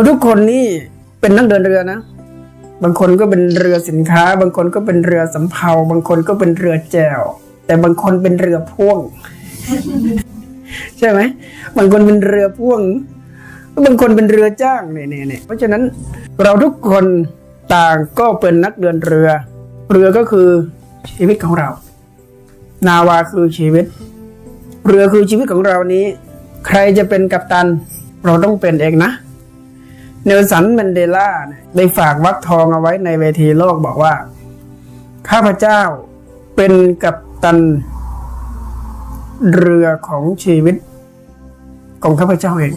เราทุกคนนี่เป็นนักเดินเรือนะ บางคนก็เป็นเรือสินค้า บางคนก็เป็นเรือสำเภา บางคนก็เป็นเรือแจว แต่บางคนเป็นเรือพ่วง ใช่ไหม บางคนเป็นเรือพ่วง บางคนเป็นเรือจ้างเนี่ยเนี่ยเนี่ยเพราะฉะนั้นเราทุกคนต่างก็เป็นนักเดินเรือ เรือก็คือชีวิตของเรา นาวาคือชีวิต เรือคือชีวิตของเรานี้ ใครจะเป็นกัปตัน เราต้องเป็นเองนะ เนลสันแมนเดลาเนี่ยได้ฝากวักทองเอาไว้ในเวทีโลกบอกว่า ข้าพเจ้าเป็นกัปตัน เรือของชีวิต ของข้าพเจ้าเอง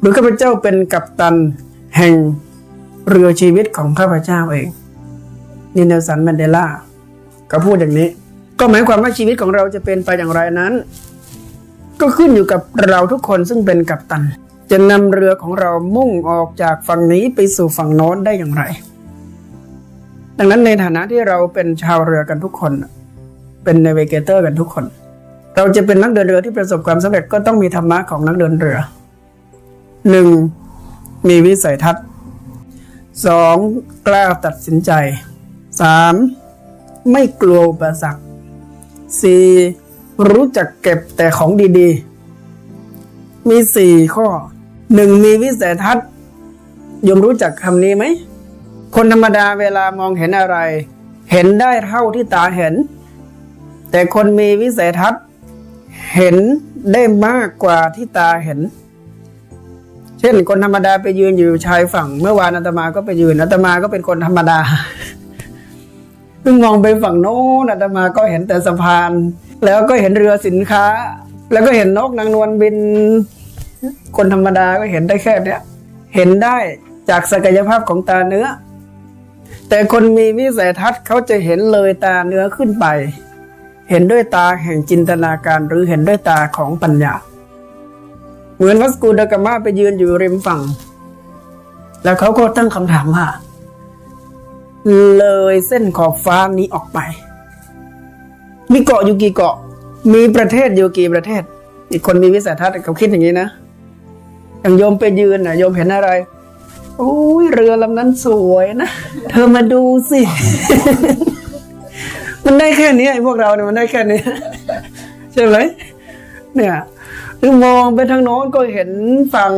หรือข้าพเจ้าเป็นกัปตันแห่งเรือชีวิตของข้าพเจ้าเองนี่เนลสันแมนเดลาก็พูดอย่างนี้ ก็หมายความว่าชีวิตของเราจะเป็นไปอย่างไรนั้น ก็ขึ้นอยู่กับเราทุกคนซึ่งเป็นกัปตัน จะนำเรือของเรามุ่งออกจากฝั่งนี้ไปสู่ฝั่งโน้นได้อย่างไร ดังนั้นในฐานะที่เราเป็นชาวเรือกันทุกคน เป็นเนวเกเตอร์กันทุกคน เราจะเป็นนักเดินเรือที่ประสบความสำเร็จก็ต้องมีธรรมะของนักเดินเรือหนึ่งมีวิสัยทัศน์สองกล้าตัดสินใจสามไม่กลัวอุปสรรคสี่รู้จักเก็บแต่ของดีๆ มีสี่ข้อ หนึ่งมีวิสัยทัศน์ยมรู้จักคำนี้ไหม คนธรรมดาเวลามองเห็นอะไร เห็นได้เท่าที่ตาเห็น แต่คนมีวิสัยทัศน์ เห็นได้มากกว่าที่ตาเห็น เช่นคนธรรมดาไปยืนอยู่ชายฝั่ง เมื่อวานอาตมาก็ไปยืนอาตมาก็เป็นคนธรรมดาเพิ่งมองไปฝั่งโน้นอาตมาก็เห็นแต่สะพาน แล้วก็เห็นเรือสินค้า แล้วก็เห็นนกนางนวลบิน คนธรรมดาก็เห็นได้แค่เนี้ยเห็นได้จากศักยภาพของตาเนื้อ แต่คนมีวิสัยทัศน์เขาจะเห็นเลยตาเนื้อขึ้นไป เห็นด้วยตาแห่งจินตนาการหรือเห็นด้วยตาของปัญญา เหมือนวัสกูดากามาไปยืนอยู่ริมฝั่ง แล้วเขาก็ตั้งคำถามว่าเลยเส้นขอบฟ้านี้ออกไป มีเกาะอยู่กี่เกาะ มีประเทศอยู่กี่ประเทศ อีกคนมีวิสัยทัศน์เขาคิดอย่างนี้นะ อย่างโยมไปยืนนะโยมเห็นอะไรโอ้ยเรือลำนั้นสวยนะ เธอมาดูสิ มันได้แค่นี้ไอ้พวกเราเนี่ยมันได้แค่นี้ใช่ไหมเนี่ยหรือมองไปทางโน้นก็เห็นฝั่ง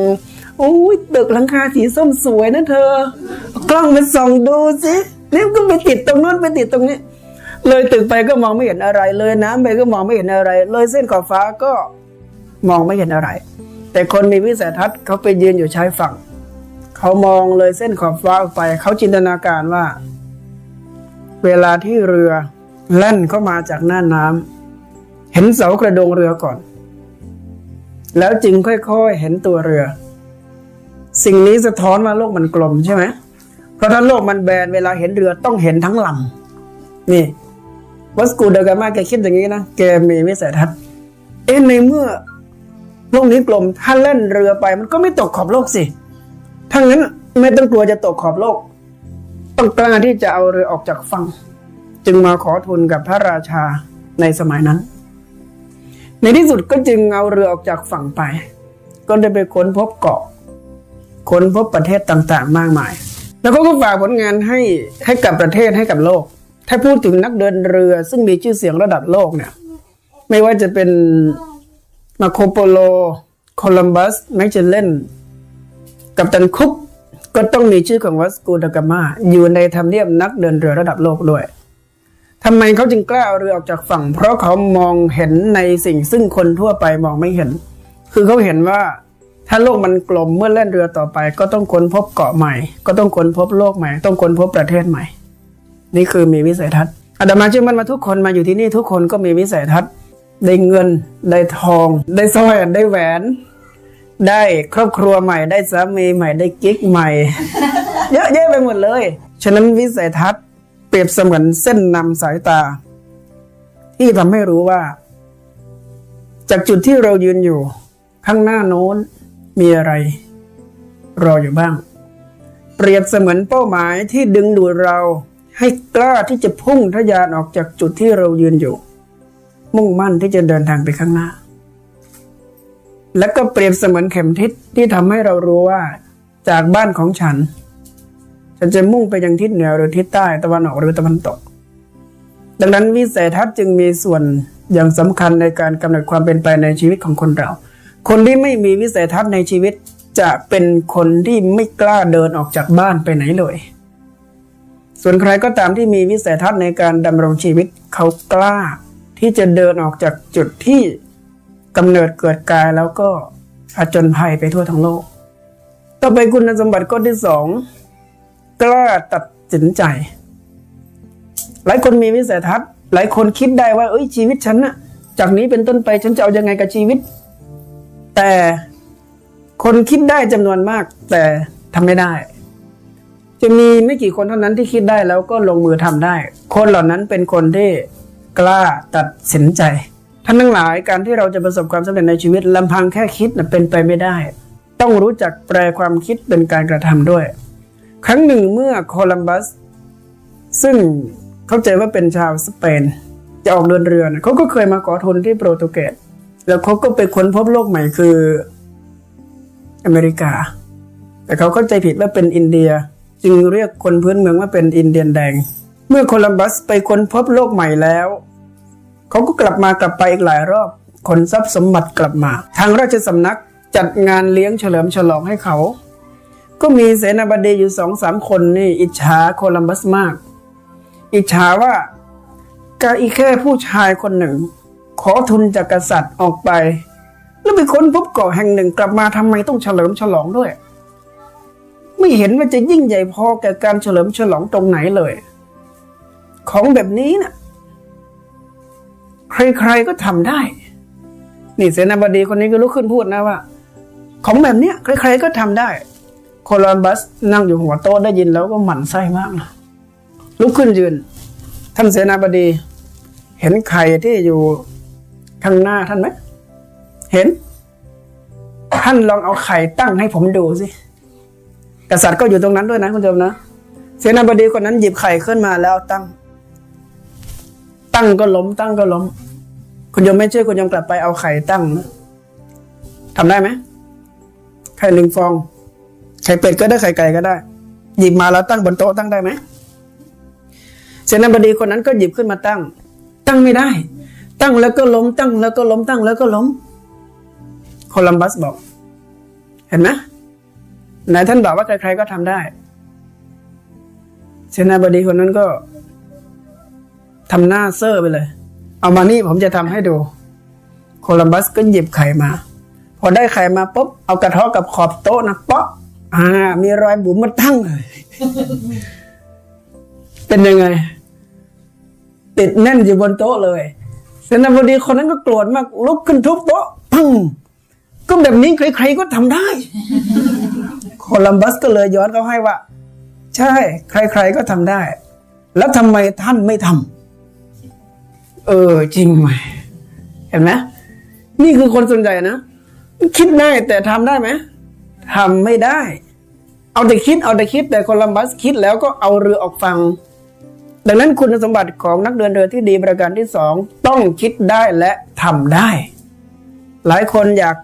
โอ้ยตึกหลังคาสีส้มสวยนะเธอ กล้องไปส่องดูสินี่ก็ไปติดตรงโน้นไปติดตรงนี้ เลยตึกไปก็มองไม่เห็นอะไร เลยน้ำไปก็มองไม่เห็นอะไร เลยเส้นขอบฟ้าก็มองไม่เห็นอะไร แต่คนมีวิสัยทัศน์เขาไปยืนอยู่ชายฝั่ง เขามองเลยเส้นขอบฟ้าออกไป เขาจินตนาการว่า เวลาที่เรือแล่นเข้ามาจากหน้าน้ำเห็นเสากระโดงเรือก่อน แล้วจึงค่อยๆเห็นตัวเรือ สิ่งนี้สะท้อนว่าโลกมันกลมใช่ไหมเพราะถ้าโลกมันแบนเวลาเห็นเรือต้องเห็นทั้งลำนี่วัสกูเดกามาแกคิดอย่างนี้นะแกมีวิสัยทัศน์เอ๊ะในเมื่อ โลกนี้กลม ถ้าเล่นเรือไป มันก็ไม่ตกขอบโลกสิถ้างั้นไม่ต้องกลัวจะตกขอบโลก ต้องกล้าที่จะเอาเรือออกจากฝั่ง จึงมาขอทุนกับพระราชาในสมัยนั้น ในที่สุดก็จึงเอาเรือออกจากฝั่งไป ก็ได้ไปค้นพบเกาะ ค้นพบประเทศต่างๆ มากมาย แล้วก็ก็ฝากผลงานให้ให้กับประเทศให้กับโลก ถ้าพูดถึงนักเดินเรือซึ่งมีชื่อเสียงระดับโลกเนี่ย ไม่ว่าจะเป็น มาโคโปโล โคลัมบัสแมกเจลเลนกัปตันคุกก็ต้องมีชื่อของวัสโกดากามาอยู่ในทำเนียบนักเดินเรือระดับโลกด้วยทำไมเขาจึงกล้าเอาเรือออกจากฝั่ง เพราะเขามองเห็นในสิ่งซึ่งคนทั่วไปมองไม่เห็น คือเขาเห็นว่าถ้าโลกมันกลมเมื่อเล่นเรือต่อไป ก็ต้องค้นพบเกาะใหม่ ก็ต้องค้นพบโลกใหม่ ต้องค้นพบประเทศใหม่ นี่คือมีวิสัยทัศน์อาตมาเชื่อมั่นว่าทุกคนมาอยู่ที่นี่ทุกคนก็มีวิสัยทัศน์ ได้เงิน ได้ทอง ได้สร้อยได้แหวน ได้ครอบครัวใหม่ ได้สามีใหม่ได้กิ๊กใหม่ เยอะแยะไปหมดเลย ฉะนั้นวิสัยทัศน์เปรียบเสมือนเส้นนำสายตา ที่ทำให้รู้ว่า จากจุดที่เรายืนอยู่ ข้างหน้าโน้นมีอะไร รออยู่บ้าง เปรียบเสมือนเป้าหมายที่ดึงดูดเราให้กล้าที่จะพุ่งทะยานออกจากจุดที่เรายืนอยู่ มุ่งมั่นที่จะเดินทางไปข้างหน้า และก็เปรียบเสมือนเข็มทิศที่ทำให้เรารู้ว่า จากบ้านของฉัน ฉันจะมุ่งไปยังทิศเหนือหรือทิศใต้ตะวันออกหรือตะวันตก ดังนั้นวิสัยทัศน์จึงมีส่วนอย่างสำคัญในการกำหนดความเป็นไปในชีวิตของคนเรา คนที่ไม่มีวิสัยทัศน์ในชีวิตจะเป็นคนที่ไม่กล้าเดินออกจากบ้านไปไหนเลย ส่วนใครก็ตามที่มีวิสัยทัศน์ในการดำรงชีวิตเขากล้า ที่จะเดินออกจากจุดที่กำเนิดเกิดกายแล้วก็ผจญภัยไปทั่วทั้งโลก ต่อไปคุณสมบัติข้อที่สองกล้าตัดสินใจ หลายคนมีวิสัยทัศน์ หลายคนคิดได้ว่าเอ้ยชีวิตฉันนะจากนี้เป็นต้นไปฉันจะเอายังไงกับชีวิต แต่คนคิดได้จำนวนมาก แต่ทำไม่ได้ จะมีไม่กี่คนเท่านั้นที่คิดได้แล้วก็ลงมือทำได้ คนเหล่านั้นเป็นคนที่ กล้าตัดสินใจ ท่านทั้งหลายการที่เราจะประสบความสำเร็จในชีวิตลำพังแค่คิดนะเป็นไปไม่ได้ ต้องรู้จักแปลความคิดเป็นการกระทำด้วย ครั้งหนึ่งเมื่อโคลัมบัส ซึ่งเข้าใจว่าเป็นชาวสเปน จะออกเดินเรือนะเขาก็เคยมาขอทุนที่โปรตุเกสแล้วเขาก็ไปค้นพบโลกใหม่คืออเมริกา แต่เขาเข้าใจผิดว่าเป็นอินเดีย จึงเรียกคนพื้นเมืองว่าเป็นอินเดียนแดง เมื่อโคลัมบัสไปค้นพบโลกใหม่แล้ว เขาก็กลับมากลับไปอีกหลายรอบขนทรัพย์สมบัติกลับมา ทางราชสำนักจัดงานเลี้ยงเฉลิมฉลองให้เขา ก็มีเสนาบดีอยู่สองสามคนนี่ อิจฉาโคลัมบัสมาก อิจฉาว่าการอีแค่ผู้ชายคนหนึ่ง ขอทุนจากกษัตริย์ออกไป แล้วไปค้นพบเกาะแห่งหนึ่งกลับมาทำไมต้องเฉลิมฉลองด้วย ไม่เห็นว่าจะยิ่งใหญ่พอแก่การเฉลิมฉลองตรงไหนเลย ของแบบนี้น่ะ ใครๆก็ทำได้ นี่เสนาบดีคนนี้ก็ลุกขึ้นพูดนะว่า ของแบบเนี้ยใครๆก็ทำได้ โคลัมบัสนั่งอยู่หัวโต๊ะได้ยินแล้วก็หมั่นไส้มากนะลุกขึ้นยืน ท่านเสนาบดี เห็นไข่ที่อยู่ข้างหน้าท่านไหม เห็น ท่านลองเอาไข่ตั้งให้ผมดูสิ กษัตริย์ก็อยู่ตรงนั้นด้วยนะคุณผู้ชมนะ เสนาบดีคนนั้นหยิบไข่ขึ้นมาแล้วตั้ง ตั้งก็ล้ม ตั้งก็ล้ม คุณยมไม่เชื่อคุณยมกลับไปเอาไข่ตั้งนะทำได้ไหมไข่หนึ่งฟอง ไข่เป็ดก็ได้ไข่ไก่ก็ได้ หยิบมาแล้วตั้งบนโต๊ะตั้งได้ไหมเสนาบดีคนนั้นก็หยิบขึ้นมาตั้ง ตั้งไม่ได้ ตั้งแล้วก็ล้ม ตั้งแล้วก็ล้ม ตั้งแล้วก็ล้ม โคลัมบัสบอก เห็นไหมไหนท่านบอกว่าใครๆก็ทำได้ เสนาบดีคนนั้นก็ ทำหน้าเซอร์ไปเลย เอามานี่ผมจะทำให้ดู โคลัมบัสก็หยิบไข่มา พอได้ไข่มาปุ๊บ เอากระเทาะกับขอบโต๊ะนะเปาะอ่า มีรอยบุ๋มมาตั้งเลย เป็นยังไง ติดแน่นอยู่บนโต๊ะเลยเสนาบดีคนนั้นก็โกรธมาก ลุกขึ้นทุบโต๊ะพังก็แบบนี้ใครๆก็ทำได้ โคลัมบัสก็เลยย้อนเขาให้ว่า ใช่ ใครๆก็ทำได้ แล้วทำไมท่านไม่ทำ เออ จริงไหมเห็นไหมนี่คือคนส่วนใหญ่นะคิดได้แต่ทำได้ไหมทำไม่ได้ เอาแต่คิดเอาแต่คิดแต่โคลัมบัสคิดแล้วก็เอาเรือออกฟัง ดังนั้นคุณสมบัติของนักเดินเรือที่ดีประการที่สองต้องคิดได้และทำได้ หลายคนอยาก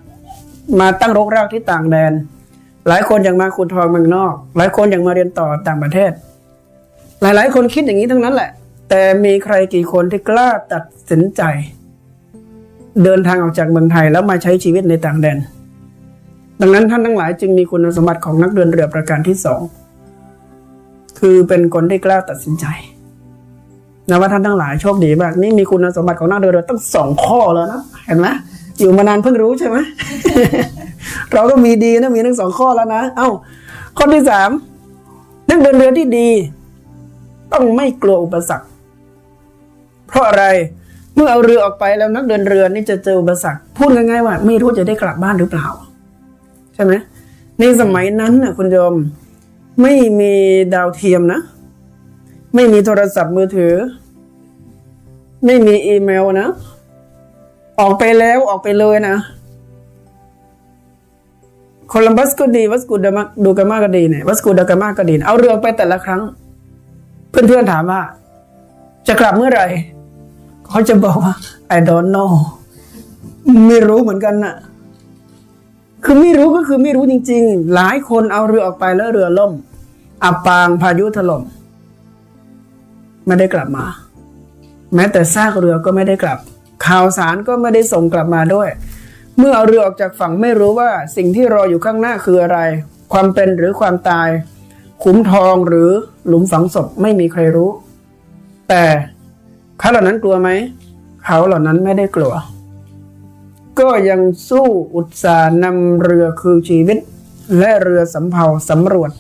มาตั้งรกรากที่ต่างแดน หลายคนอยากมาขุดทองเมืองนอก หลายคนอยากมาเรียนต่อต่างประเทศ หลายๆ คนคิดอย่างนี้ทั้งนั้นแหละ แต่มีใครกี่คนที่กล้าตัดสินใจ เดินทางออกจากเมืองไทยแล้วมาใช้ชีวิตในต่างแดน ดังนั้นท่านทั้งหลายจึงมีคุณสมบัติของนักเดินเรือประการที่สองคือเป็นคนที่กล้าตัดสินใจนะว่าท่านทั้งหลายโชคดีมากนี่มีคุณสมบัติของนักเดินเรือตั้งสองข้อแล้วนะเห็นไหมอยู่มานานเพิ่งรู้ใช่ไหมเราก็มีดีนะมีทั้งสองข้อแล้วนะเอ้าข้อที่สามนักเดินเรือที่ดี ต้องไม่กลัวอุปสรรค เพราะอะไรเมื่อเอาเรือออกไปแล้วนักเดินเรือนี่จะเจออุปสรรคพูดง่ายๆว่า ไม่รู้จะได้กลับบ้านหรือเปล่า ใช่ไหมในสมัยนั้นนะคุณโยมไม่มีดาวเทียมนะ ไม่มีโทรศัพท์มือถือ ไม่มีอีเมลนะ ออกไปแล้วออกไปเลยนะโคลัมบัสก็ดีวัสกูดามาดูกามาก็ดีเนี่ยวัสกูดากามาก็ดีนเอาเรือไปแต่ละครั้ง เพื่อนๆถามว่า จะกลับเมื่อไหร่ เขาจะบอกว่า I don't know ไม่รู้เหมือนกันนะคือไม่รู้ก็คือไม่รู้จริง ๆ หลายคนเอาเรือออกไปแล้วเรือล่ม อับปางพายุถล่ม ไม่ได้กลับมา แม้แต่ซากเรือก็ไม่ได้กลับ ข่าวสารก็ไม่ได้ส่งกลับมาด้วย เมื่อเอาเรือออกจากฝั่งไม่รู้ว่า สิ่งที่รออยู่ข้างหน้าคืออะไร ความเป็นหรือความตาย ขุมทองหรือหลุมฝังศพไม่มีใครรู้ แต่ เขาเหล่านั้นกลัวไหม เขาเหล่านั้นไม่ได้กลัว ก็ยังสู้อุตสาห์นำเรือคือชีวิต และเรือสำเภาสำรวจ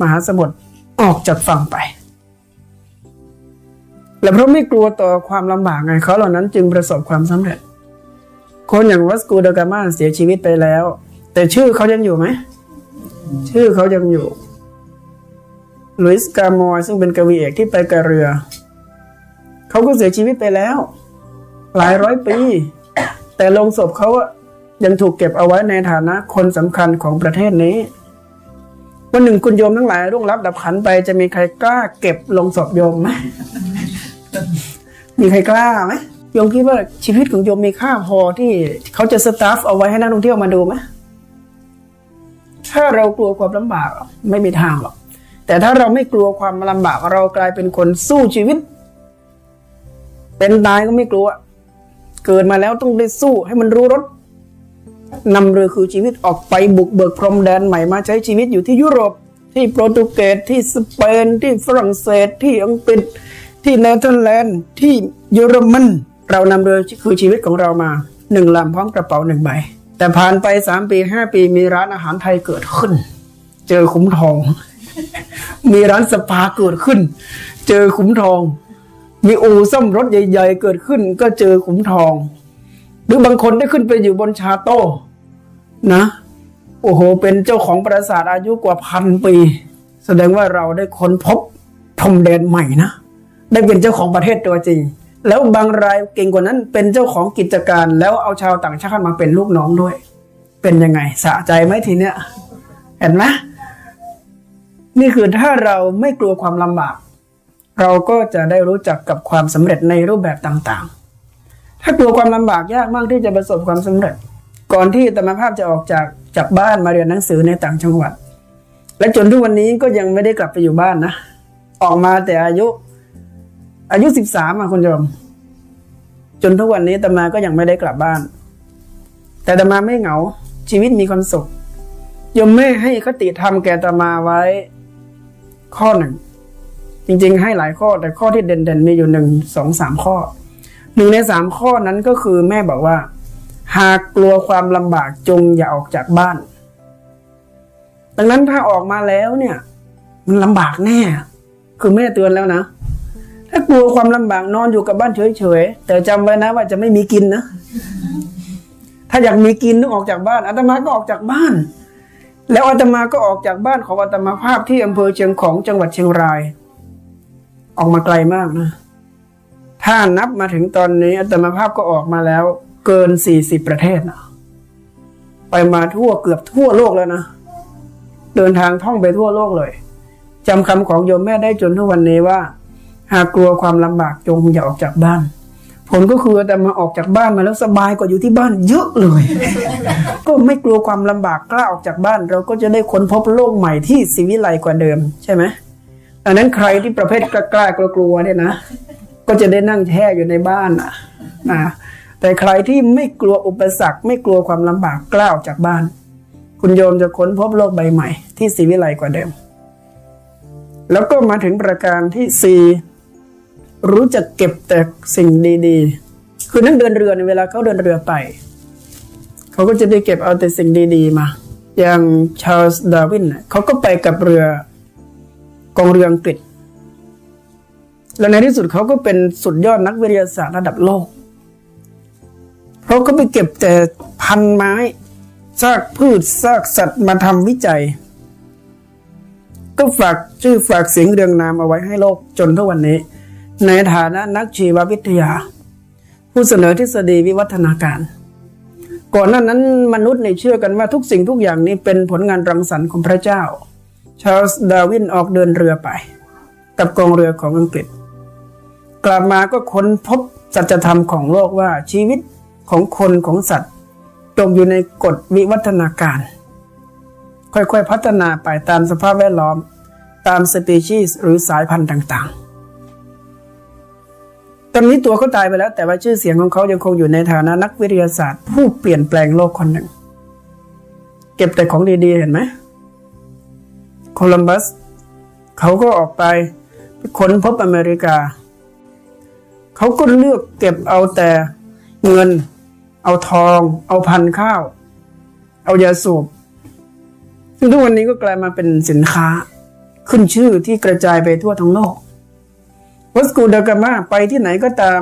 มหาสมุทรออกจากฝั่งไป และเพราะไม่กลัวต่อความลำบากไงเขาเหล่านั้นจึงประสบความสำเร็จ คนอย่างวัสกูดากามาเสียชีวิตไปแล้ว แต่ชื่อเขายังอยู่ไหม ชื่อเขายังอยู่ลุยส์กามอยซึ่งเป็นกวีเอกที่ไปกับเรือ เขาก็เสียชีวิตไปแล้ว หลายร้อยปี แต่ลงศพเขาอะยังถูกเก็บเอาไว้ในฐานะคนสำคัญของประเทศนี้วันหนึ่งคุณโยมทั้งหลายร่วงรับดับขันไปจะมีใครกล้าเก็บลงศพโยมไหมมีใครกล้าไหมโยมคิดว่าชีวิตของโยมมีค่าพอที่เขาจะสตาฟเอาไว้ให้นักท่องเที่ยวมาดูไหมถ้าเรากลัวความลำบากไม่มีทางหรอกแต่ถ้าเราไม่กลัวความลำบากเรากลายเป็นคนสู้ชีวิต เป็นตายก็ไม่กลัว เกิดมาแล้วต้องได้สู้ให้มันรู้รสนำเรือคือชีวิตออกไปบุกเบิกพรมแดนใหม่มาใช้ชีวิตอยู่ที่ยุโรป ที่โปรตุเกสที่สเปนที่ฝรั่งเศสที่อังกฤษที่เนเธอร์แลนด์ที่เยอรมันเรานำเรือคือชีวิตของเรามาหนึ่งลำพร้อมกระเป๋าหนึ่งใบ แต่ผ่านไปสามปีห้าปีมีร้านอาหารไทยเกิดขึ้น เจอคุ้มทอง มีร้านสปาเกิดขึ้น เจอขุมทอง มีอู่ซ่อมรถใหญ่ ๆ เกิดขึ้นก็เจอขุมทอง หรือบางคนได้ขึ้นไปอยู่บนชาโต้นะ โอ้โห เป็นเจ้าของปราสาทอายุกว่าพันปี แสดงว่าเราได้ค้นพบพรมแดนใหม่นะ ได้เป็นเจ้าของประเทศตัวจริง แล้วบางรายเก่งกว่านั้นเป็นเจ้าของกิจการ แล้วเอาชาวต่างชาติมาเป็นลูกน้องด้วย เป็นยังไงสะใจไหมทีเนี้ยเห็นไหมนี่คือถ้าเราไม่กลัวความลำบาก เราก็จะได้รู้จักกับความสำเร็จในรูปแบบต่างๆ ถ้ากลัวความลำบากยากมากที่จะประสบความสำเร็จ ก่อนที่ธรรมภาพจะออกจากจากบ้านมาเรียนหนังสือในต่างจังหวัด และจนทุกวันนี้ก็ยังไม่ได้กลับไปอยู่บ้านนะ ออกมาแต่อายุ อายุสิบสามอะคุณโยมจนทุกวันนี้ตมาก็ยังไม่ได้กลับบ้าน แต่ตมาไม่เหงาชีวิตมีความสุขยมไม่ให้คติธรรมแก่ตมาไว้ ข้อหนึ่ง จริงๆ ให้หลายข้อแต่ข้อที่เด่นๆ มีอยู่หนึ่งสองสามข้อหนึ่งในสามข้อนั้นก็คือแม่บอกว่า หากกลัวความลำบากจงอย่าออกจากบ้าน ดังนั้นถ้าออกมาแล้วเนี่ย มันลำบากแน่ คือแม่เตือนแล้วนะ ถ้ากลัวความลำบากนอนอยู่กับบ้านเฉยๆ แต่จำไว้นะว่าจะไม่มีกินนะ ถ้าอยากมีกินต้องออกจากบ้านอาตมาก็ออกจากบ้าน แล้วอาตมาก็ออกจากบ้านของอาตมาภาพที่อำเภอเชียงของจังหวัดเชียงราย ออกมาไกลมากนะ ถ้านับมาถึงตอนนี้อาตมาภาพก็ออกมาแล้ว เกินสี่สิบประเทศนะไปมาทั่วเกือบทั่วโลกแล้วนะ เดินทางท่องไปทั่วโลกเลยจำคำของโยมแม่ได้จนทุกวันนี้ว่า หากกลัวความลำบากจงอย่าออกจากบ้าน ผลก็คืออาตมาออกจากบ้านมาแล้วสบายกว่าอยู่ที่บ้านเยอะเลย ก็ไม่กลัวความลำบากกล้าออกจากบ้าน เราก็จะได้ค้นพบโลกใหม่ที่สิวิไลกว่าเดิมใช่ไหม อันนั้นใครที่ประเภทกล้ากลัวๆเนี่ยนะก็จะได้นั่งแช่อยู่ในบ้านนะนะแต่ใครที่ไม่กลัวอุปสรรค ไม่กลัวความลำบากกล้าออกจากบ้าน คุณโยมจะค้นพบโลกใบใหม่ ที่สิวิไลกว่าเดิม แล้วก็มาถึงประการที่สี่รู้จักเก็บแต่สิ่งดีๆ คือนักเดินเรือในเวลาเขาเดินเรือไป เขาก็จะได้เก็บเอาแต่สิ่งดีๆมา อย่างชาร์ลส์ดาร์วินเขาก็ไปกับเรือ กองเรืออังกฤษ และในที่สุดเขาก็เป็นสุดยอดนักวิทยาศาสตร์ระดับโลก เพราะเขาไปเก็บแต่พันไม้ซากพืชซากสัตว์มาทำวิจัย ก็ฝากชื่อฝากเสียงเรียงนามเอาไว้ให้โลกจนทุกวันนี้ ในฐานะนักชีววิทยา ผู้เสนอทฤษฎีวิวัฒนาการ ก่อนหน้านั้นมนุษย์ในเชื่อกันว่าทุกสิ่งทุกอย่างนี้เป็นผลงานรังสรรค์ของพระเจ้า ชาร์ลส์ดารวินออกเดินเรือไป กับกองเรือของอังกฤษ กลับมาก็ค้นพบสัจธรรมของโลกว่าชีวิตของคนของสัตว์ตกอยู่ในกฎวิวัฒนาการ ค่อยๆพัฒนาไปตามสภาพแวดล้อม ตามสปีชีส์หรือสายพันธุ์ต่างๆ ตอนนี้ตัวเขาตายไปแล้ว แต่ว่าชื่อเสียงของเขายังคงอยู่ในฐานะนักวิทยาศาสตร์ ผู้เปลี่ยนแปลงโลกคนหนึ่ง เก็บแต่ของดีๆเห็นไหม โคลัมบัส เขาก็ออกไปค้นพบอเมริกา เขาก็เลือกเก็บเอาแต่เงิน เอาทอง เอาพันข้าว เอายาสูบ ซึ่งทุกวันนี้ก็กลายมาเป็นสินค้าขึ้นชื่อที่กระจายไปทั่วทั้งโลก วัสกูดากามาไปที่ไหนก็ตาม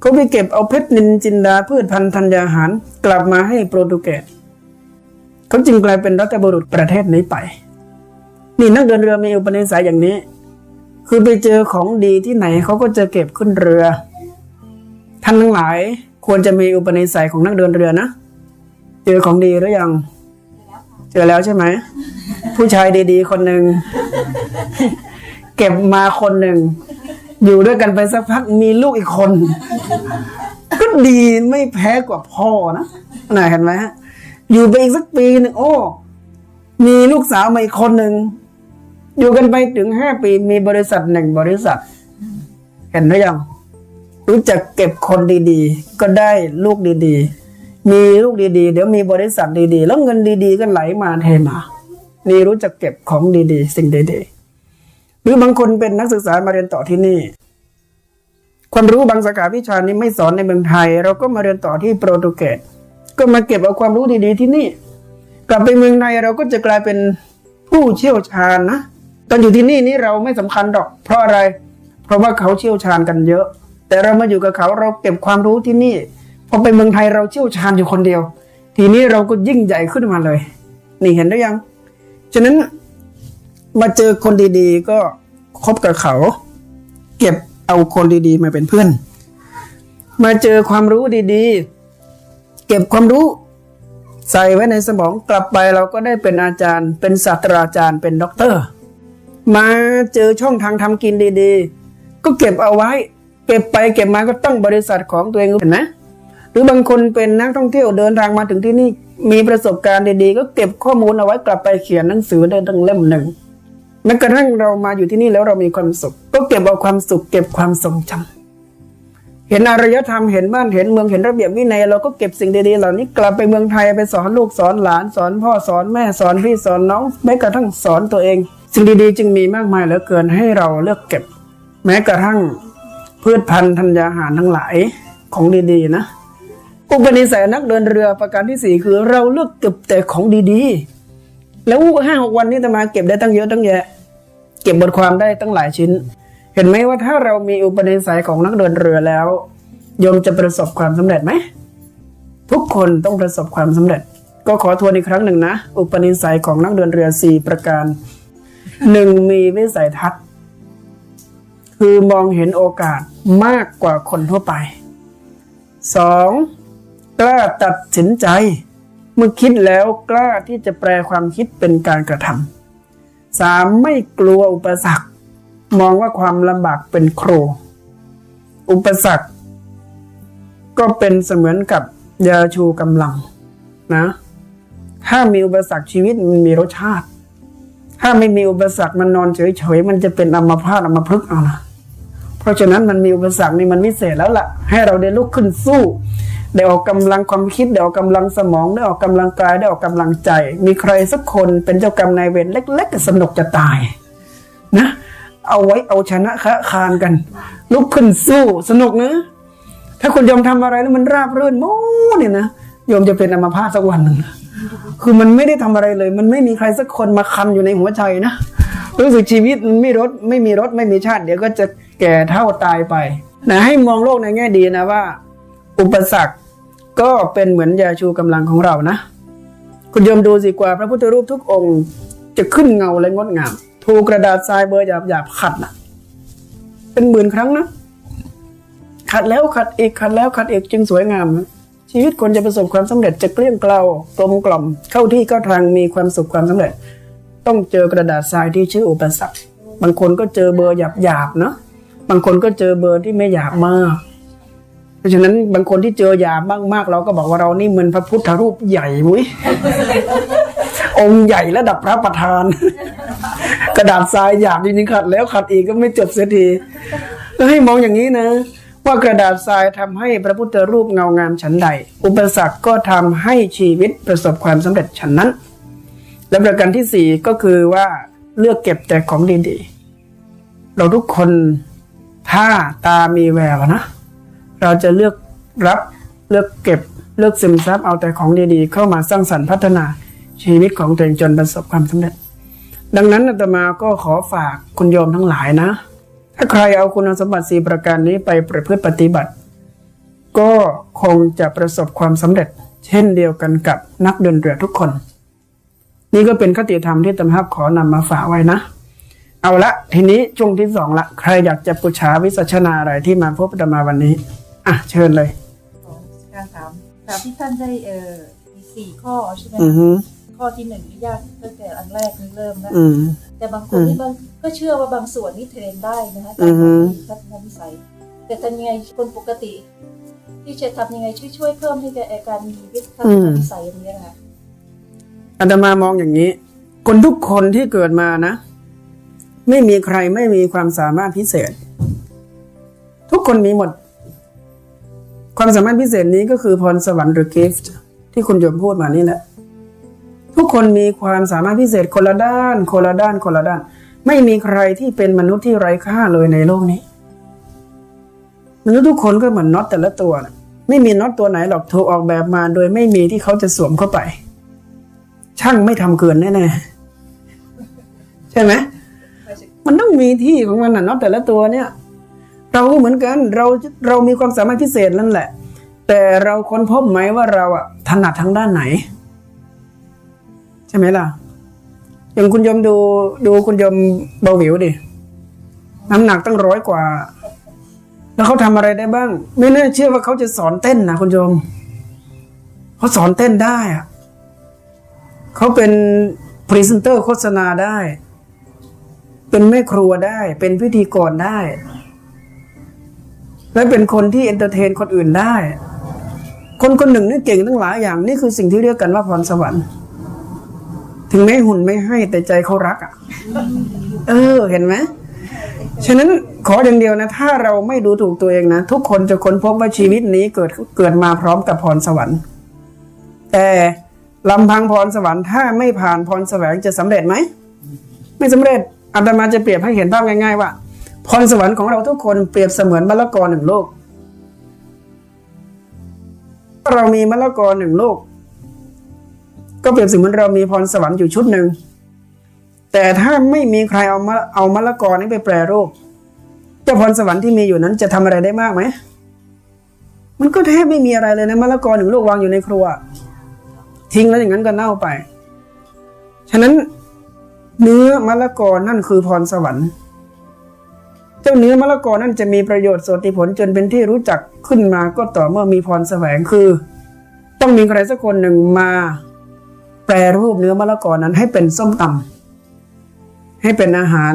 เขาไปเก็บเอาเพชรนินจินดาพืชพันธุ์ธัญญาหาร กลับมาให้โปรตุเกสเขาจึงกลายเป็นรัฐบุรุษประเทศนี้ไป นี่นักเดินเรือมีอุปนิสัยอย่างนี้ คือไปเจอของดีที่ไหนเขาก็จะเก็บขึ้นเรือ ท่านทั้งหลายควรจะมีอุปนิสัยของนักเดินเรือนะ เจอของดีหรือยัง เจอแล้วใช่ไหม ผู้ชายดีๆคนหนึ่งเก็บมาคนหนึ่งอยู่ด้วยกันไปสักพักมีลูกอีกคน ก็ดีไม่แพ้กว่าพ่อนะน่าเห็นไหมฮะอยู่ไปอีกสักปีหนึ่งโอ้ มีลูกสาวมาอีกคนหนึ่ง อยู่กันไปถึงห้าปีมีบริษัทหนึ่งบริษัท เห็นหรือยัง รู้จักเก็บคนดีๆ ก็ได้ลูกดีๆ มีลูกดีๆ เดี๋ยวมีบริษัทดีๆ แล้วเงินดีๆ ก็ไหลมาเทมา นี่รู้จักเก็บของดีๆ สิ่งดีๆ หรือบางคนเป็นนักศึกษามาเรียนต่อที่นี่ ความรู้บางสาขาวิชานี้ไม่สอนในเมืองไทย เราก็มาเรียนต่อที่โปรตุเกสก็มาเก็บเอาความรู้ดีๆที่นี่ กลับไปเมืองไทยเราก็จะกลายเป็นผู้เชี่ยวชาญนะ ตอนอยู่ที่นี่นี่เราไม่สำคัญหรอก เพราะอะไร เพราะว่าเขาเชี่ยวชาญกันเยอะ แต่เรามาอยู่กับเขาเราเก็บความรู้ที่นี่พอไปเมืองไทยเราเชี่ยวชาญอยู่คนเดียว ทีนี้เราก็ยิ่งใหญ่ขึ้นมาเลย นี่เห็นหรือยัง ฉะนั้นมาเจอคนดีๆ ก็คบกับเขา เก็บเอาคนดีๆ มาเป็นเพื่อน มาเจอความรู้ดีๆ เก็บความรู้ใส่ไว้ในสมองกลับไปเราก็ได้เป็นอาจารย์ เป็นศาสตราจารย์เป็นด็อกเตอร์ มาเจอช่องทางทำกินดีๆ ก็เก็บเอาไว้ เก็บไปเก็บมาก็ตั้งบริษัทของตัวเองเห็นไหมหรือบางคนเป็นนักท่องเที่ยวเดินทางมาถึงที่นี่มีประสบการณ์ดีๆ ก็เก็บข้อมูลเอาไว้กลับไปเขียนหนังสือได้ตั้งเล่มหนึ่งแม้กระทั่งเรามาอยู่ที่นี่แล้วเรามีความสุข ก็เก็บเอาความสุข เก็บความทรงจำเห็นอารยธรรมเห็นบ้านเห็นเมืองเห็นระเบียบวินัยเราก็เก็บสิ่งดีๆเหล่านี้กลับไปเมืองไทยไปสอนลูกสอนหลานสอนพ่อสอนแม่สอนพี่สอนน้องแม้กระทั่งสอนตัวเอง สิ่งดีๆ จึงมีมากมายเหลือเกินให้เราเลือกเก็บ แม้กระทั่งพืชพันธุ์ธัญญาหารทั้งหลายของดีๆ นะ อุปนิสัยนักเดินเรือประการที่สี่คือเราเลือกเก็บแต่ของดีๆ แล้วห้าหกวันนี้จะมาเก็บได้ตั้งเยอะตั้งแยะ เก็บบทความได้ตั้งหลายชิ้น เห็นไหมว่าถ้าเรามีอุปนิสัยของนักเดินเรือแล้วยมจะประสบความสำเร็จไหมทุกคนต้องประสบความสำเร็จ ก็ขอทวนอีกครั้งหนึ่งนะ อุปนิสัยของนักเดินเรือสี่ประการ หนึ่งมีวิสัยทัศน์ คือมองเห็นโอกาสมากกว่าคนทั่วไปสองกล้าตัดสินใจ เมื่อคิดแล้วกล้าที่จะแปลความคิดเป็นการกระทำสามไม่กลัวอุปสรรค มองว่าความลำบากเป็นครูอุปสรรค ก็เป็นเสมือนกับยาชูกำลังนะ ถ้ามีอุปสรรคชีวิตมันมีรสชาติ ถ้าไม่มีอุปสรรคมันนอนเฉยๆมันจะเป็นอัมพาตอัมพฤกษ์เอานะเพราะฉะนั้นมันมีอุปสรรคนี่มันวิเศษแล้วล่ะ ให้เราได้ลุกขึ้นสู้ได้ออกกำลังความคิดได้ออกกำลังสมองได้ออกกำลังกายได้ออกกำลังใจ มีใครสักคนเป็นเจ้ากรรมนายเวรเล็กๆสนุกจะตายนะ เอาไว้เอาชนะคะคานกัน ลุกขึ้นสู้สนุกนะถ้าคุณยอมทำอะไรแล้วมันราบรื่นโม้เนี่ยนะโยมจะเป็นอัมพาตสักวันหนึ่ง คือมันไม่ได้ทำอะไรเลย มันไม่มีใครสักคนมาคันอยู่ในหัวใจนะ รู้สึกชีวิตมันไม่รถไม่มีรถไม่มีชาติ เดี๋ยวก็จะแก่เท่าตายไปนะให้มองโลกในแง่ดีนะว่า อุปสรรคก็เป็นเหมือนยาชูกำลังของเรานะ คุณโยมดูสิกว่า พระพุทธรูปทุกองค์จะขึ้นเงาและงดงาม ถูกกระดาษทรายเบอร์หยาบหยาบขัดนะเป็นหมื่นครั้งนะขัดแล้วขัดอีกขัดแล้วขัดอีกจึงสวยงามนะ ชีวิตคนจะประสบความสำเร็จจะเกลี้ยงเกลากลมกล่อม เข้าที่เข้าทางมีความสุขความสำเร็จ ต้องเจอกระดาษทรายที่ชื่ออุปสรรคบางคนก็เจอเบอร์หยาบหยาบๆเนาะบางคนก็เจอเบอร์ที่ไม่หยาบมาก เพราะฉะนั้นบางคนที่เจอหยาบมากๆเราก็บอกว่าเรานี่เหมือนพระพุทธรูปใหญ่มุ้ยองค์ใหญ่ระดับพระประธาน กระดาษทรายหยาบจริงๆขัดแล้วขัดอีกก็ไม่จบเสียทีก็ให้มองอย่างนี้นะ ว่ากระดาษทรายทำให้พระพุทธรูปเงางามฉันใด อุปสรรคก็ทำให้ชีวิตประสบความสำเร็จฉันนั้น และประการที่สี่ก็คือว่าเลือกเก็บแต่ของดีๆ เราทุกคนถ้าตามีแววนะ เราจะเลือกรับเลือกเก็บเลือกซึมซับเอาแต่ของดีๆ เข้ามาสร้างสรรค์พัฒนาชีวิตของตัวเองจนประสบความสำเร็จ ดังนั้นอาตมาก็ขอฝากคุณโยมทั้งหลายนะ ถ้าใครเอาคุณสมบัติสีประการนี้ไปประพฤติปฏิบัติ ก็คงจะประสบความสำเร็จ เช่นเดียวกันกับนักเดินเรือทุกคน นี่ก็เป็นคติธรรมที่ตำรับขอนำมาฝากไว้นะ เอาละทีนี้ช่วงที่สองละ ใครอยากจะปุชาวิสัชนาอะไรที่มาพบอาตมาวันนี้อะเชิญเลยของการถามถามที่ท่านได้เอ่อมีสี่ข้อใช่ไหมอือฮึข้อที่หนึ่งนี่ยากตั้งแต่อันแรกนี่เริ่มแล้วอืม แต่บางคนนี่บางก็เชื่อว่าบางส่วนนี่เทรนได้นะคะอือฮึพัฒนาวิสัย แต่ทำยังไงคนปกติ ที่จะทำยังไงช่วยช่วยๆเพิ่มให้แกอาการมีวิพัฒนาวิสัยอย่างนี้ยนะคะอาตมามองอย่างนี้ คนทุกคนที่เกิดมานะ ไม่มีใครไม่มีความสามารถพิเศษ ทุกคนมีหมด ความสามารถพิเศษนี้ก็คือพรสวรรค์หรือ gift ที่คุณโยมพูดมานี่แหละ ทุกคนมีความสามารถพิเศษคนละด้าน คนละด้านคนละด้าน ไม่มีใครที่เป็นมนุษย์ที่ไร้ค่าเลยในโลกนี้ มนุษย์ทุกคนก็เหมือนน็อตแต่ละตัวนะไม่มีน็อตตัวไหนหรอกถูกออกแบบมาโดยไม่มีที่เขาจะสวมเข้าไป ช่างไม่ทำเกินแน่ๆใช่ไหมมันต้องมีที่ของมันนะเนาะแต่ละตัวเนี่ย เราก็เหมือนกันเราเรามีความสามารถพิเศษนั่นแหละ แต่เราค้นพบไหมว่าเราอะถนัดทางด้านไหน ช่ไหมล่ะ อย่างคุณยมดูดูคุณยมเบาหวิวดิ น้ำหนักตั้งร้อยกว่า แล้วเขาทำอะไรได้บ้าง ไม่น่าเชื่อว่าเขาจะสอนเต้นนะคุณยมเขาสอนเต้นได้อะเขาเป็นพรีเซนเตอร์โฆษณาได้ เป็นแม่ครัวได้ เป็นพิธีกรได้ และเป็นคนที่เอนเตอร์เทนคนอื่นได้ คนคนหนึ่งนี่เก่งตั้งหลายอย่าง นี่คือสิ่งที่เรียกกันว่าพรสวรรค์ ถึงแม้หุ่นไม่ให้แต่ใจเขารักอะ เออ เห็นไหมฉะนั้นขออย่างเดียวนะ ถ้าเราไม่ดูถูกตัวเองนะ ทุกคนจะค้นพบว่าชีวิตนี้เกิดเกิดมาพร้อมกับพรสวรรค์ แต่ลำพังพรสวรรค์ถ้าไม่ผ่านพรแสวงจะสำเร็จไหมไม่สำเร็จอาตมาจะเปรียบให้เห็นภาพง่ายๆว่าพรสวรรค์ของเราทุกคนเปรียบเสมือนมะละกอหนึ่งลูกเรามีมะละกอหนึ่งลูก ก็เปรียบเสมือนเรามีพรสวรรค์อยู่ชุดหนึ่ง แต่ถ้าไม่มีใครเอามะเอามะละกอนี้ไปแปรรูปเจ้าพรสวรรค์ที่มีอยู่นั้นจะทำอะไรได้มากไหม มันก็แทบไม่มีอะไรเลยนะมะละกอหนึ่งลูกวางอยู่ในครัว ทิ้งแล้วอย่างนั้นก็เน่าไป ฉะนั้นเนื้อมะละกอนั่นคือพรสวรรค์เจ้าเนื้อมะละกอนั่นจะมีประโยชน์สติผลจนเป็นที่รู้จักขึ้นมาก็ต่อเมื่อมีพรแสวงคือ ต้องมีใครสักคนหนึ่งมา แปรรูปเนื้อมะละกอนั้นให้เป็นส้มตำให้เป็นอาหาร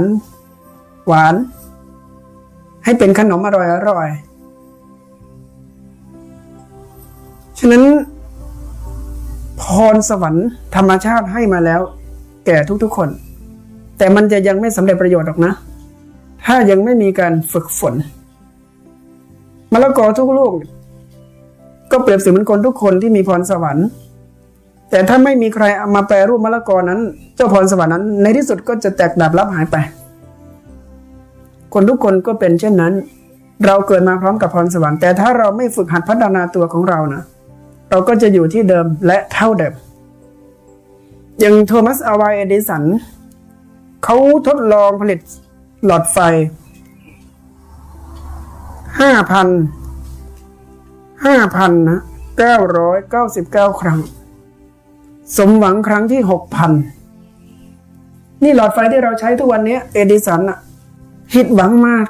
หวาน ให้เป็นขนมอร่อยอร่อยฉะนั้น พรสวรรค์ธรรมชาติให้มาแล้ว แก่ทุกๆคน แต่มันจะยังไม่สำเร็จประโยชน์หรอกนะ ถ้ายังไม่มีการฝึกฝนมะละกอทุกลูก ก็เปรียบเสมือนคนทุกคนที่มีพรสวรรค์ แต่ถ้าไม่มีใครเอามาแปรรูปมะละกอนั้น เจ้าพรสวรรค์นั้น ในที่สุดก็จะแตกดับลับหายไป คนทุกคนก็เป็นเช่นนั้น เราเกิดมาพร้อมกับพรสวรรค์แต่ถ้าเราไม่ฝึกหัดพัฒนาตัวของเรานะเราก็จะอยู่ที่เดิมและเท่าเดิมอย่างโทมัสอวายเอดิสันเขาทดลองผลิตหลอดไฟห้าพันห้าพันนะเก้าร้อยเก้าสิบเก้าครั้ง สมหวังครั้งที่หกพันนี่หลอดไฟที่เราใช้ทุกวันนี้เอดิสันอะหิดหวังมาก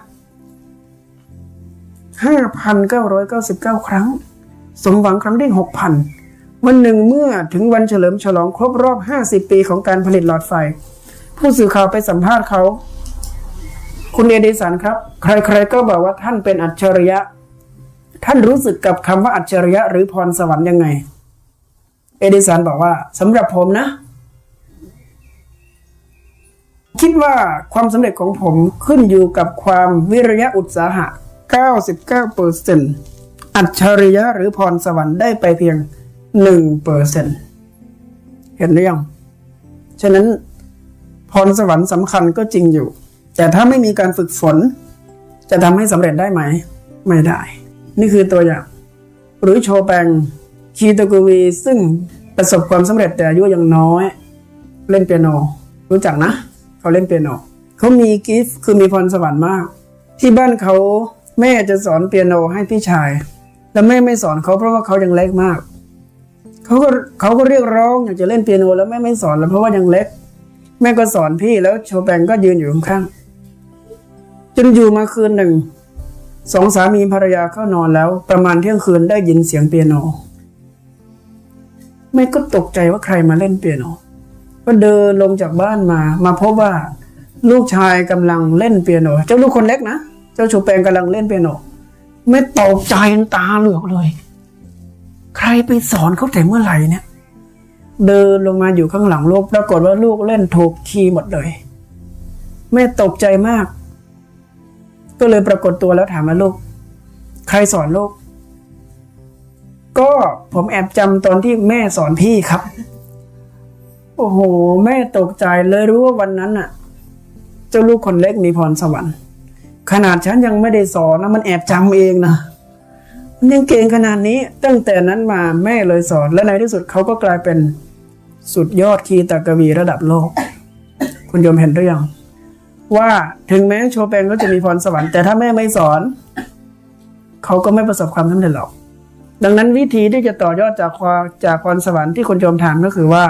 ห้าพันเก้าร้อยเก้าสิบเก้าครั้ง สมหวังครั้งที่หกพันวันหนึ่งเมื่อถึงวันเฉลิมฉลองครบรอบห้าสิบปีของการผลิตหลอดไฟ ผู้สื่อข่าวไปสัมภาษณ์เขา คุณเอดิสันครับ ใครๆก็บอกว่าท่านเป็นอัจฉริยะ ท่านรู้สึกกับคำว่าอัจฉริยะหรือพรสวรรค์ยังไง เอดิสันบอกว่าสำหรับผมนะ คิดว่าความสำเร็จของผมขึ้นอยู่กับความวิริยะอุตสาหะ 99%อัจฉริยะหรือพรสวรรค์ได้ไปเพียง 1%เห็นหรือยัง ฉะนั้นพรสวรรค์สำคัญก็จริงอยู่ แต่ถ้าไม่มีการฝึกฝน จะทำให้สำเร็จได้ไหม ไม่ได้ นี่คือตัวอย่าง หรือโชแปง คีโตโกวีซึ่งประสบความสำเร็จแต่อายุยังน้อย เล่นเปียโน รู้จักนะ เขาเล่นเปียโนเขามีกิฟต์คือมีพรสวรรค์มาก ที่บ้านเขาแม่จะสอนเปียโนให้พี่ชายแล้วแม่ไม่สอนเขาเพราะว่าเขายังเล็กมากเขาก็เขาก็เรียกร้องอยากจะเล่นเปียโน แล้วแม่ไม่สอนแล้วเพราะว่ายังเล็ก แม่ก็สอนพี่แล้วโชแปงก็ยืนอยู่ข้างๆจนอยู่มาคืนหนึ่งสองสามีภรรยาเข้านอนแล้ว ประมาณเที่ยงคืนได้ยินเสียงเปียโน แม่ก็ตกใจว่าใครมาเล่นเปียโนก็เดินลงจากบ้านมา มาพบว่าลูกชายกำลังเล่นเปียโน เจ้าลูกคนเล็กนะ เจ้าชูแปงกำลังเล่นเปียโนไม่ตกใจตาเหลือกเลย ใครไปสอนเขาแต่เมื่อไหร่เนี่ย เดินลงมาอยู่ข้างหลังลูกปรากฏว่าลูกเล่นถูกคีย์หมดเลยแม่ตกใจมาก ก็เลยปรากฏตัวแล้วถามว่าลูก ใครสอนลูก ก็ผมแอบจำตอนที่แม่สอนพี่ครับ โอ้โห แม่ตกใจเลยรู้ว่าวันนั้นน่ะเจ้าลูกคนเล็กมีพรสวรรค์ ขนาดฉันยังไม่ได้สอนนะมันแอบจำเองนะมันยังเก่งขนาดนี้ ตั้งแต่นั้นมาแม่เลยสอน และในที่สุดเขาก็กลายเป็นสุดยอดคีตากวีระดับโลก คุณยมเห็นหรือยังว่าถึงแม้โชแปงก็จะมีพรสวรรค์แต่ถ้าแม่ไม่สอน เขาก็ไม่ประสบความสำเร็จหรอก ดังนั้นวิธีที่จะต่อยอดจากความจากพรสวรรค์ที่คนโยมถามก็คือว่า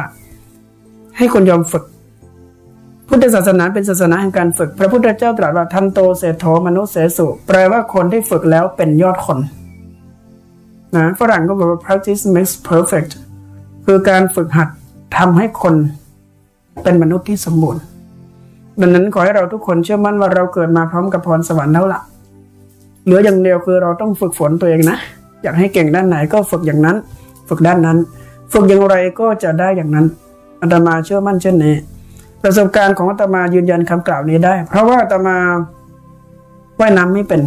ให้คนโยมฝึก พุทธศาสนาเป็นศาสนาแห่งการฝึก พระพุทธเจ้าตรัสว่าทันโตเสโทมนุษย์เสสุแปลว่าคนที่ฝึกแล้วเป็นยอดคนนะฝรั่งก็บอกว่า practice makes perfect คือการฝึกหัดทำให้คนเป็นมนุษย์ที่สมบูรณ์ดังนั้นขอให้เราทุกคนเชื่อมั่นว่าเราเกิดมาพร้อมกับพรสวรรค์แล้วล่ะเหลืออย่างเดียวคือเราต้องฝึกฝนตัวเองนะ อยากให้เก่งด้านไหนก็ฝึกอย่างนั้น ฝึกด้านนั้น ฝึกอย่างไรก็จะได้อย่างนั้นอาตมาเชื่อมั่นเช่นนี้ ประสบการณ์ของอาตมายืนยันคำกล่าวนี้ได้ เพราะว่าอาตมาว่ายน้ำไม่เป็น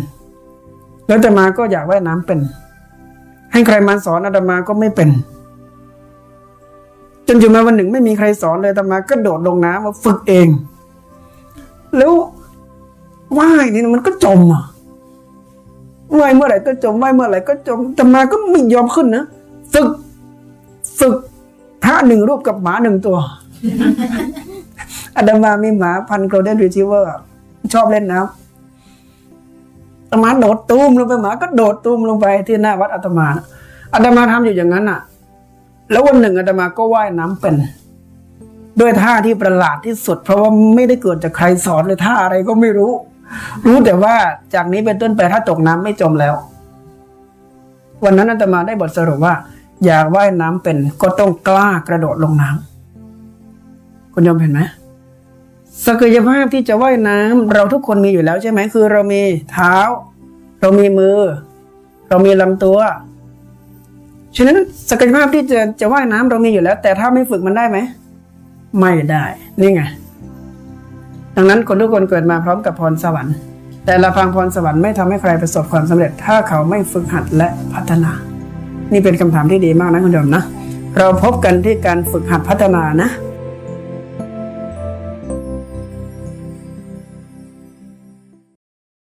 แล้วอาตมาก็อยากว่ายน้ำเป็น ให้ใครมาสอนอาตมาก็ไม่เป็น จนอยู่มาวันหนึ่งไม่มีใครสอนเลยอาตมาก็โดดลงน้ำมาฝึกเอง แล้วว่ายนี่มันก็จมอะ ว่ายเมื่อไหร่ก็จมว่ายเมื่อไหร่ก็จมอาตมาก็ไม่ยอมขึ้นนะฝึกฝึกพระหนึ่งรูปกับหมาหนึ่งตัวอาตมามีหมาพันธุ์โกลเด้นรีทรีเวอร์ชอบเล่นน้ำอาตมาโดดตูมลงไปหมาก็โดดตูมลงไปที่หน้าวัดอาตมานะอาตมาทำอยู่อย่างนั้นอะ แล้ววันหนึ่งอาตมาก็ว่ายน้ำเป็น ด้วยท่าที่ประหลาดที่สุด เพราะว่าไม่ได้เกิดจากใครสอนเลยท่าอะไรก็ไม่รู้ รู้แต่ว่าจากนี้เป็นต้นไปถ้าตกน้ำไม่จมแล้ว วันนั้นอาตมาได้บทสรุปว่า อยากว่ายน้ำเป็นก็ต้องกล้ากระโดดลงน้ำคุณโยมเห็นไหมศักยภาพที่จะว่ายน้ำเราทุกคนมีอยู่แล้วใช่ไหมคือ เรามีเท้า เรามีมือ เรามีลำตัวฉะนั้นศักยภาพที่จะจะว่ายน้ำเรามีอยู่แล้ว แต่ถ้าไม่ฝึกมันได้ไหม ไม่ได้ นี่ไง ดังนั้นคนทุกคนเกิดมาพร้อมกับพรสวรรค์ แต่ละพังพรสวรรค์ไม่ทำให้ใครประสบความสำเร็จ ถ้าเขาไม่ฝึกหัดและพัฒนา นี่เป็นคำถามที่ดีมากนะคุณผู้ชมนะ เราพบกันที่การฝึกหัดพัฒนานะ